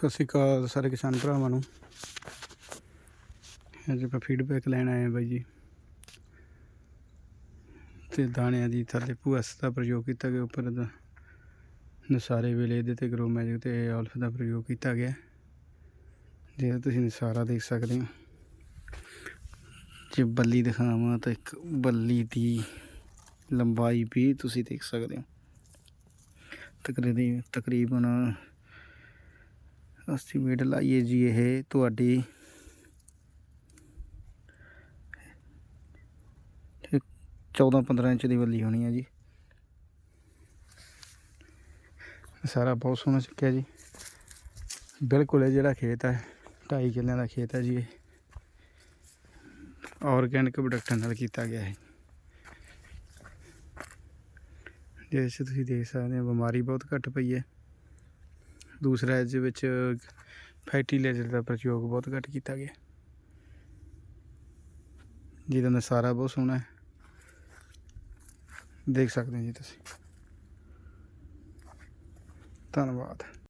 ਸਤਿ ਸ਼੍ਰੀ ਅਕਾਲ ਸਾਰੇ ਕਿਸਾਨ ਭਰਾਵਾਂ ਨੂੰ। ਅੱਜ ਆਪਾਂ ਫੀਡਬੈਕ ਲੈਣ ਆਏ ਹਾਂ ਬਾਈ ਜੀ। ਤੇ ਦਾਣਿਆਂ ਦੀ ਥੱਲੇ ਭੂਸ ਦਾ ਪ੍ਰਯੋਗ ਕੀਤਾ ਗਿਆ, ਉੱਪਰ ਦਾ ਨਸਾਰੇ ਵੇਲੇ ਇਹਦੇ ਤੇ ਗਰੋ ਮੈਜਿਕ ਤੇ ਆਲਫ ਦਾ ਪ੍ਰਯੋਗ ਕੀਤਾ ਗਿਆ। ਜਿਹੜਾ ਤੁਸੀਂ ਨਸਾਰਾ ਦੇਖ ਸਕਦੇ ਹੋ। ਜੇ ਬੱਲੀ ਦਿਖਾਵਾਂ ਤਾਂ ਇੱਕ ਬੱਲੀ ਦੀ ਲੰਬਾਈ ਵੀ ਤੁਸੀਂ ਦੇਖ ਸਕਦੇ ਹੋ। ਤਕਰੀਬਨ ਤਕਰੀਬਨ ਐਸਟੀਮੇਟ ਲਾਈਏ ਜੀ ਇਹ ਤੁਹਾਡੀ। ਇੱਕ 14 15 ਇੰਚ ਦੀ ਬੱਲੀ ਹੋਣੀ ਹੈ ਜੀ। ਸਾਰਾ ਬਹੁਤ ਸੋਹਣਾ ਚੱਕਿਆ ਜੀ। ਬਿਲਕੁਲ ਇਹ ਜਿਹੜਾ ਖੇਤ ਹੈ, ਢਾਈ ਕਿੱਲਿਆਂ ਦਾ ਖੇਤ ਹੈ ਜੀ ਇਹ। ਆਰਗੈਨਿਕ ਪ੍ਰੋਡਕਟਾਂ ਨਾਲ ਕੀਤਾ ਗਿਆ ਹੈ। ਜਿਸ 'ਚ ਤੁਸੀਂ ਦੇਖ ਸਕਦੇ ਹੋ, ਬਿਮਾਰੀ ਬਹੁਤ ਘੱਟ ਪਈ ਹੈ। ਦੂਸਰਾ ਇਸ ਦੇ ਵਿੱਚ ਫਰਟੀਲਾਈਜ਼ਰ ਦਾ ਪ੍ਰਯੋਗ ਬਹੁਤ ਘੱਟ ਕੀਤਾ ਗਿਆ। ਜਿਹਦਾ ਨਜ਼ਾਰਾ ਬਹੁਤ ਸੋਹਣਾ ਹੈ। ਦੇਖ ਸਕਦੇ ਹੋ ਜੀ ਤੁਸੀਂ। ਧੰਨਵਾਦ।